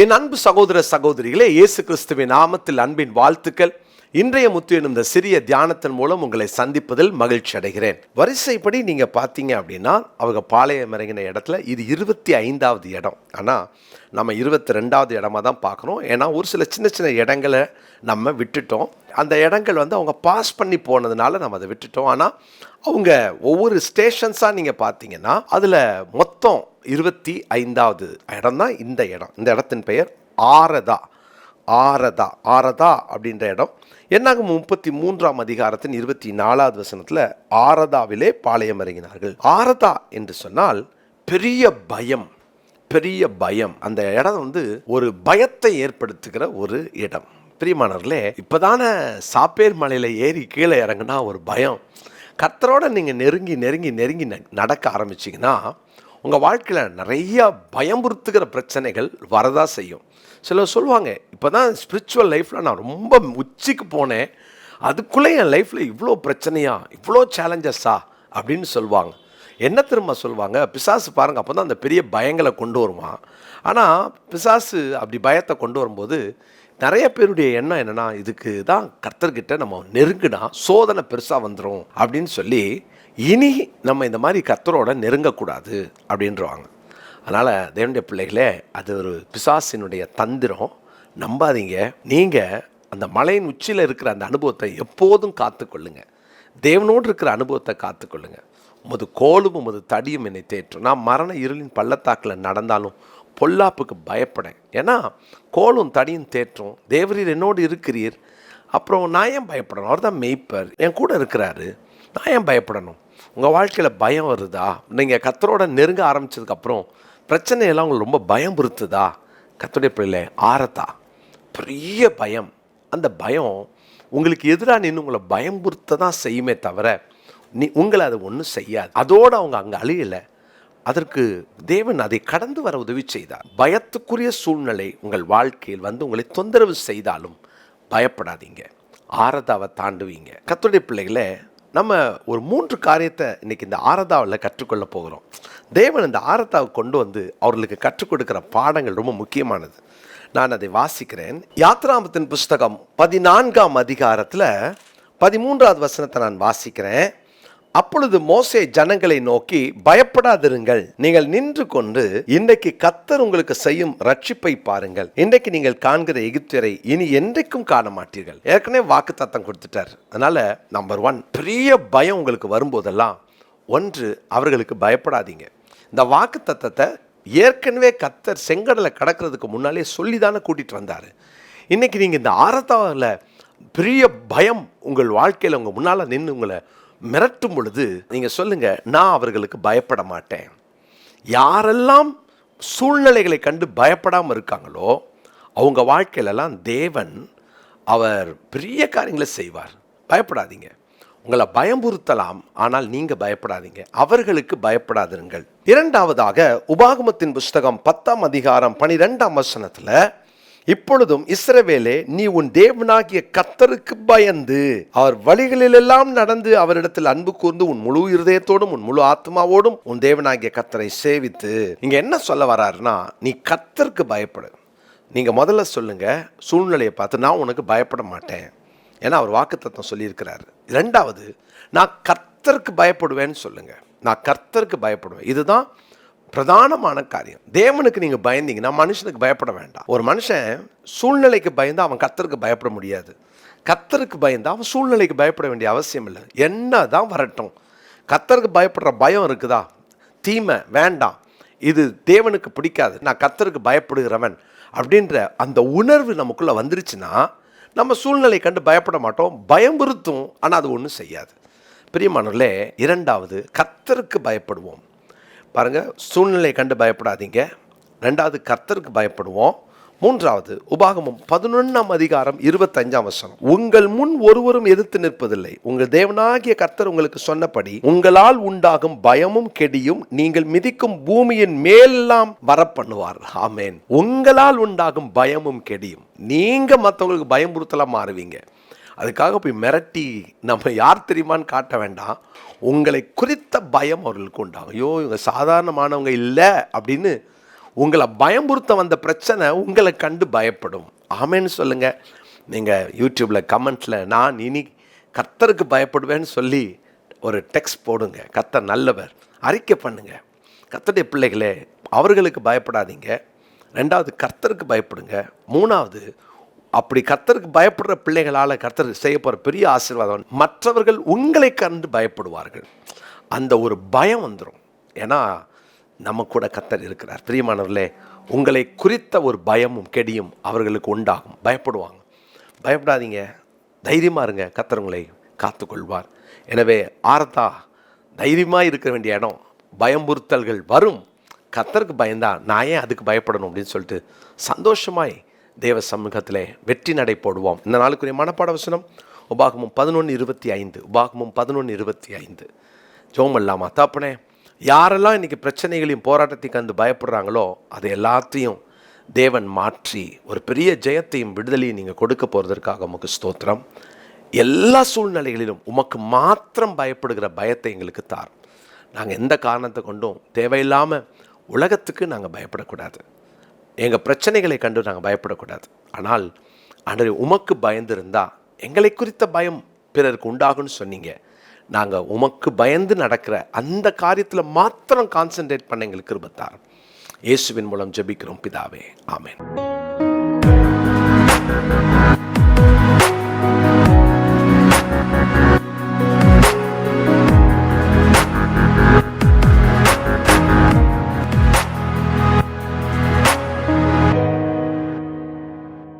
என் அன்பு சகோதர சகோதரிகளே இயேசு கிறிஸ்துவின் நாமத்தில் அன்பின் வாழ்த்துக்கள். இன்றைய முத்து எனும் இந்த சிறிய தியானத்தின் மூலம் உங்களை சந்திப்பதில் மகிழ்ச்சி அடைகிறேன். வரிசைப்படி நீங்கள் பார்த்தீங்க அப்படின்னா அவங்க பாளையம் இறங்கின இடத்துல இது இருபத்தி ஐந்தாவது இடம். ஆனால் நம்ம இருபத்தி ரெண்டாவது இடமா தான் பார்க்குறோம் ஏன்னா ஒரு சில சின்ன சின்ன இடங்களை நம்ம விட்டுட்டோம். அந்த இடங்கள் வந்து அவங்க பாஸ் பண்ணி போனதுனால நம்ம அதை விட்டுட்டோம். ஆனால் அவங்க ஒவ்வொரு ஸ்டேஷன்ஸாக நீங்கள் பார்த்தீங்கன்னா அதில் மொத்தம் இருபத்தி ஐந்தாவது இடம் தான் இந்த இடம். இந்த இடத்தின் பெயர் ஆரதா. ஆரதா ஆரதா அப்படின்ற இடம். என்னாகும் முப்பத்தி மூன்றாம் அதிகாரத்தின் இருபத்தி நாலாவது வசனத்தில் ஆரதாவிலே பாளையம் இறங்கினார்கள். ஆரதா என்று சொன்னால் பெரிய பயம் பெரிய பயம். அந்த இடம் வந்து ஒரு பயத்தை ஏற்படுத்துகிற ஒரு இடம். பிரியமானவர்களே இப்போதானே சாப்பேர் மலையில் ஏறி கீழே இறங்குனா ஒரு பயம். கர்த்தரோட நீங்கள் நெருங்கி நெருங்கி நெருங்கி ந- நடக்க ஆரம்பிச்சிங்கன்னா உங்கள் வாழ்க்கையில் நிறையா பயமுறுத்துகிற பிரச்சனைகள் வரதா செய்யும். சிலர் சொல்லுவாங்க இப்போ தான் ஸ்பிரிச்சுவல் லைஃப்பில் நான் ரொம்ப உச்சிக்கு போனேன். அதுக்குள்ளே என் லைஃப்பில் இவ்வளோ பிரச்சனையா? இவ்வளோ சேலஞ்சஸா அப்படின்னு சொல்லுவாங்க. என்ன திரும்ப சொல்லுவாங்க? பிசாசு பாருங்க அப்போ தான் அந்த பெரிய பயங்களை கொண்டு வருவான். ஆனால் பிசாசு அப்படி பயத்தை கொண்டு வரும்போது நிறைய பேருடைய எண்ணம் என்னன்னா இதுக்கு தான் கர்த்தர்கிட்ட நம்ம நெருங்கினா சோதனை பெருசாக வந்துடும் அப்படின்னு சொல்லி இனி நம்ம இந்த மாதிரி கத்தரோட நெருங்கக்கூடாது அப்படின்றவாங்க. அதனால் தேவனுடைய பிள்ளைகளே அது ஒரு பிசாசினுடைய தந்திரம். நம்பாதீங்க. நீங்கள் அந்த மலையின் உச்சியில் இருக்கிற அந்த அனுபவத்தை எப்போதும் காத்துக்கொள்ளுங்க. தேவனோடு இருக்கிற அனுபவத்தை காத்துக்கொள்ளுங்க. உமது கோலும் உமது தடியும் என்னை தேற்றும். நான் மரண இருளின் பள்ளத்தாக்கில் நடந்தாலும் பொல்லாப்புக்கு பயப்படேன். ஏன்னா கோலும் தடியும் தேற்றும். தேவரீர் என்னோடு இருக்கிறீர். அப்புறம் நான் ஏன் பயப்படணும்? அவர் தான் மெய்ப்பர். என் கூட இருக்கிறாரு. நான் ஏன் பயப்படணும்? உங்கள் வாழ்க்கையில் பயம் வருதா? நீங்கள் கத்தரோட நெருங்க ஆரம்பிச்சதுக்கப்புறம் பிரச்சனையெல்லாம் உங்களுக்கு ரொம்ப பயம் பொறுத்துதா கத்தோடைய பிள்ளை ஆரத்தா? பெரிய பயம். அந்த பயம் உங்களுக்கு எதிராக நின்று உங்களை பயம்புறுத்த தான் செய்யுமே தவிர நீ உங்களை அது ஒன்றும் செய்யாது. அதோடு அவங்க அங்கே அழியலை. அதற்கு தேவன் அதை கடந்து வர உதவி செய்தார். பயத்துக்குரிய சூழ்நிலை உங்கள் வாழ்க்கையில் வந்து உங்களை தொந்தரவு செய்தாலும் பயப்படாதீங்க. ஆரதாவை தாண்டுவீங்க. கத்துடைய பிள்ளைகளை நம்ம ஒரு மூன்று காரியத்தை இன்னைக்கு இந்த ஆரதாவில் கற்றுக்கொள்ள போகிறோம். தேவன் இந்த ஆரதாவை கொண்டு வந்து அவர்களுக்கு கற்றுக் கொடுக்குற பாடங்கள் ரொம்ப முக்கியமானது. நான் அதை வாசிக்கிறேன். யாத்ராமத்தின் புஸ்தகம் பதினான்காம் அதிகாரத்தில் பதிமூன்றாவது வசனத்தை நான் வாசிக்கிறேன். அப்பொழுது மோசே ஜனங்களை நோக்கி பயப்படாதிருங்கள். நீங்கள் நின்று கொண்டு இன்றைக்கு கத்தர் உங்களுக்கு செய்யும் ரட்சிப்பை பாருங்கள். இன்றைக்கு நீங்கள் காண்கிற எகிப்தியரை இனி என்றைக்கும் காண மாட்டீர்கள் ஏற்கனவே வாக்கு தத்தம் கொடுத்துட்டார். அதனால நம்பர் ஒன் பெரிய பயம் உங்களுக்கு வரும்போதெல்லாம் ஒன்று அவர்களுக்கு பயப்படாதீங்க. இந்த வாக்கு தத்தத்தை ஏற்கனவே கத்தர் செங்கடலை கடக்கிறதுக்கு முன்னாலே சொல்லி தானே கூட்டிகிட்டு வந்தார். இன்றைக்கி நீங்கள் இந்த ஆரத்தாவில் பெரிய பயம் உங்கள் வாழ்க்கையில் உங்கள் முன்னால் நின்று உங்களை மிரட்டும் பொழுது நீங்கள் சொல்லுங்கள் நான் அவர்களுக்கு பயப்பட மாட்டேன். யாரெல்லாம் சூழ்நிலைகளை கண்டு பயப்படாமல் இருக்காங்களோ அவங்க வாழ்க்கையிலலாம் தேவன் அவர் பெரிய காரியங்களை செய்வார். பயப்படாதீங்க. உங்களை பயமுறுத்தலாம் ஆனால் நீங்கள் பயப்படாதீங்க. அவர்களுக்கு பயப்படாதிருங்கள். இரண்டாவதாக உபாகமத்தின் புஸ்தகம் பத்தாம் அதிகாரம் பனிரெண்டாம் வசனத்தில் இப்பொழுதும் இஸ்ரவேலே நீ உன் தேவனாகிய கத்தருக்கு பயந்து அவர் வழிகளிலெல்லாம் நடந்து அவரிடத்தில் அன்பு கூர்ந்து உன் முழு இருதயத்தோடும் உன் முழு ஆத்மாவோடும் உன் தேவனாகிய கத்தரை சேவித்து இங்க என்ன சொல்ல வர்றாருன்னா நீ கத்தருக்கு பயப்படு. நீங்க முதல்ல சொல்லுங்க சூழ்நிலையை பார்த்து நான் உனக்கு பயப்பட மாட்டேன். ஏன்னா அவர் வாக்குத்தத்தம் சொல்லியிருக்கிறாரு. ரெண்டாவது நான் கர்த்தருக்கு பயப்படுவேன்னு சொல்லுங்க. நான் கர்த்தருக்கு பயப்படுவேன். இதுதான் பிரதானமான காரியம். தேவனுக்கு நீங்கள் பயந்தீங்கன்னா மனுஷனுக்கு பயப்பட வேண்டாம். ஒரு மனுஷன் சூழ்நிலைக்கு பயந்து அவன் கத்தருக்கு பயப்பட முடியாது. கத்தருக்கு பயந்து அவன் சூழ்நிலைக்கு பயப்பட வேண்டிய அவசியம் இல்லை. என்ன தான் வரட்டும். கத்தருக்கு பயப்படுற பயம் இருக்குதா? தீமை வேண்டாம். இது தேவனுக்கு பிடிக்காது. நான் கத்தருக்கு பயப்படுகிறவன் அப்படின்ற அந்த உணர்வு நமக்குள்ளே வந்துருச்சுன்னா நம்ம சூழ்நிலை கண்டு பயப்பட மாட்டோம். பயமுறுத்தும் ஆனால் அது ஒன்றும் செய்யாது. பிரியமானவர்களே இரண்டாவது கத்தருக்கு பயப்படுவோம். பாருங்க சூழ்நிலை கண்டு பயப்படாதீங்க. ரெண்டாவது கர்த்தருக்கு பயப்படுவோம். மூன்றாவது உபாகமம் பதினொன்றாம் அதிகாரம் இருபத்தஞ்சாம் வசனம். உங்கள் முன் ஒருவரும் எதிர்த்து நிற்பதில்லை. உங்கள் தேவனாகிய கர்த்தர் உங்களுக்கு சொன்னபடி உங்களால் உண்டாகும் பயமும் கெடியும் நீங்கள் மிதிக்கும் பூமியின் மேலெல்லாம் வரப்பண்ணுவார். ஆமேன். உங்களால் உண்டாகும் பயமும் கெடியும். நீங்க மற்றவங்களுக்கு பயமுறுத்தலாம் மாறுவீங்க. அதுக்காக போய் மிரட்டி நம்ம யார் தெரியுமான்னு காட்ட வேண்டாம். உங்களை குறித்த பயம் அவர்களுக்கு உண்டாகும். ஐயோ இவங்க சாதாரணமானவங்க இல்லை அப்படின்னு உங்களை பயமுறுத்த வந்த பிரச்சனை உங்களை கண்டு பயப்படும். ஆமேன்னு சொல்லுங்கள் நீங்கள் யூடியூப்பில் கமெண்ட்டில் நான் இனி கர்த்தருக்கு பயப்படுவேன்னு சொல்லி ஒரு டெக்ஸ்ட் போடுங்க. கர்த்தர் நல்லவர். அறிக்கை பண்ணுங்க. கர்த்தருடைய பிள்ளைகளே அவர்களுக்கு பயப்படாதீங்க. ரெண்டாவது கர்த்தருக்கு பயப்படுங்க. மூணாவது அப்படி கர்த்தருக்கு பயப்படுற பிள்ளைகளால் கர்த்தர் செய்ய போகிற பெரிய ஆசீர்வாதம். மற்றவர்கள் உங்களை கண்டு பயப்படுவார்கள். அந்த ஒரு பயம் வந்துடும் ஏன்னா நம்ம கூட கர்த்தர் இருக்கிறார். பிரியமானவர்களே உங்களை குறித்த ஒரு பயமும் கெடியும் அவர்களுக்கு உண்டாகும். பயப்படுவாங்க. பயப்படாதீங்க. தைரியமாக இருங்க. கர்த்தர் உங்களை காத்துக்கொள்வார். எனவே ஆர்த்தா தைரியமாக இருக்க வேண்டிய இடம் பயம்புறுத்தல்கள் வரும். கத்தருக்கு பயந்தா நான் ஏன் அதுக்கு பயப்படணும் அப்படின்னு சொல்லிட்டு சந்தோஷமாய் தேவ சமூகத்திலே வெற்றி நடை போடுவோம். இந்த நாளுக்குரிய மனப்பாட வசனம் உபாகமும் பதினொன்று இருபத்தி ஐந்து. உபாகமும் பதினொன்று இருபத்தி ஐந்து. ஜோம் இல்லாமா தாப்பனே யாரெல்லாம் இன்றைக்கி பிரச்சனைகளையும் போராட்டத்தையும் கண்டு பயப்படுறாங்களோ அது எல்லாத்தையும் தேவன் மாற்றி ஒரு பெரிய ஜெயத்தையும் விடுதலையும் நீங்கள் கொடுக்க போகிறதற்காக உமக்கு ஸ்தோத்திரம். எல்லா சூழ்நிலைகளிலும் உமக்கு மாத்திரம் பயப்படுகிற பயத்தை எங்களுக்கு தார். நாங்கள் எந்த காரணத்தை கொண்டும் தேவையில்லாமல் உலகத்துக்கு நாங்கள் பயப்படக்கூடாது. எங்கள் பிரச்சனைகளை கண்டு நாங்கள் பயப்படக்கூடாது. ஆனால் அன்றைய உமக்கு பயந்திருந்தால் எங்களை குறித்த பயம் பிறருக்கு உண்டாகும்னு சொன்னீங்க. நாங்கள் உமக்கு பயந்து நடக்கிற அந்த காரியத்தில் மாத்திரம் கான்சென்ட்ரேட் பண்ண எங்களுக்கு இருபத்தார் இயேசுவின் மூலம் ஜெபிக்கிறோம் பிதாவே. ஆமேன்.